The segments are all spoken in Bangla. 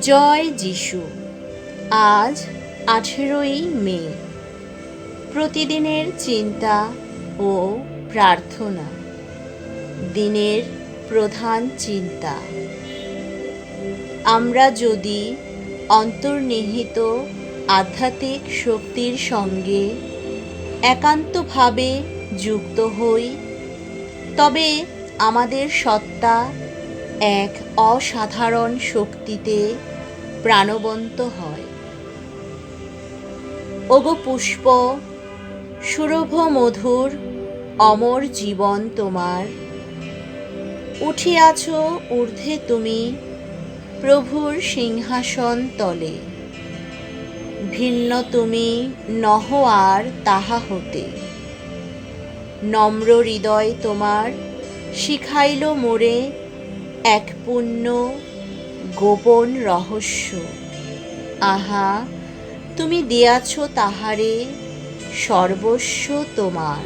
জয় যিশু। আজ আঠেরোই মে। প্রতিদিনের চিন্তা ও প্রার্থনা। দিনের প্রধান চিন্তা। আমরা যদি অন্তর্নিহিত আধ্যাত্মিক শক্তির সঙ্গে একান্তভাবে যুক্ত হই, তবে আমাদের সত্তা এক অসাধারণ শক্তিতে প্রাণবন্ত হয়। ওগো পুষ্প, সুরভ মধুর, অমর জীবন তোমার। উঠিয়াছ ঊর্ধ্বে তুমি প্রভুর সিংহাসন তলে। ভিন্ন তুমি নহ আর তাহা হতে। নম্র হৃদয় তোমার, শিখাইল মোরে এক পুণ্য গোপন রহস্য। আহা, তুমি দিয়াছ তাহারে সর্বস্ব তোমার।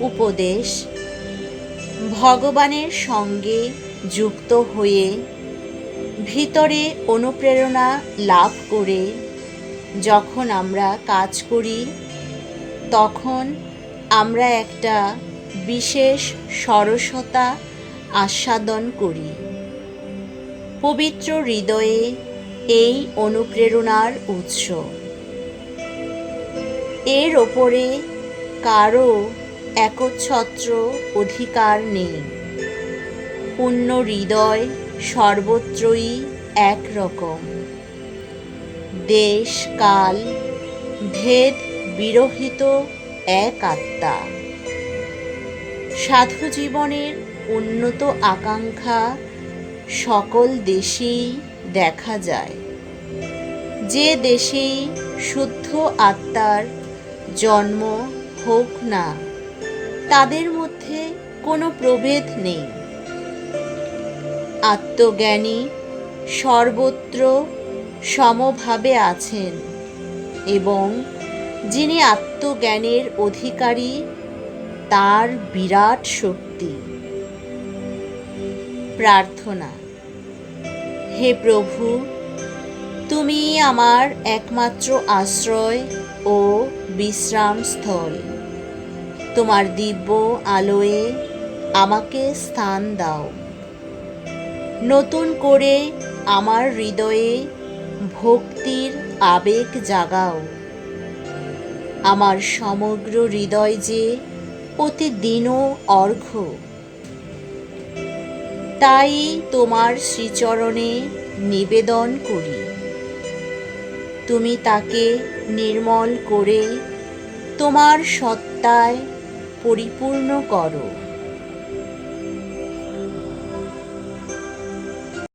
উপদেশ, ভগবানের সঙ্গে যুক্ত হয়ে ভিতরে অনুপ্রেরণা লাভ করে যখন আমরা কাজ করি, তখন আমরা একটা বিশেষ সরসতা আস্বাদন করি। পবিত্র হৃদয়ে এই অনুপ্রেরণার উৎস। এর ওপরে কারও একচ্ছত্র অধিকার নেই। পূর্ণ হৃদয় সর্বত্রই একরকম। দেশ, কাল, ভেদ বিরহিত এক আত্মা। সাধু জীবনের উন্নত আকাঙ্ক্ষা সকল দেশেই দেখা যায়। যে দেশেই শুদ্ধ আত্মার জন্ম হোক না, তাদের মধ্যে কোনো প্রভেদ নেই। আত্মজ্ঞানী সর্বত্র সমভাবে আছেন এবং যিনি আত্মজ্ঞানের অধিকারী, তার বিরাট শক্তি। প্রার্থনা। হে প্রভু, তুমি আমার একমাত্র আশ্রয় ও বিশ্রামস্থল তোমার দিব্য আলোয় আমাকে স্থান দাও। নতুন করে আমার হৃদয়ে ভক্তির আবেগ জাগাও। আমার সমগ্র হৃদয় যে প্রতিদিন অর্ঘ্য। তাই তোমার শ্রীচরণে নিবেদন করি। তুমি তাকে নির্মল করে তোমার সত্তায় পরিপূর্ণ করো।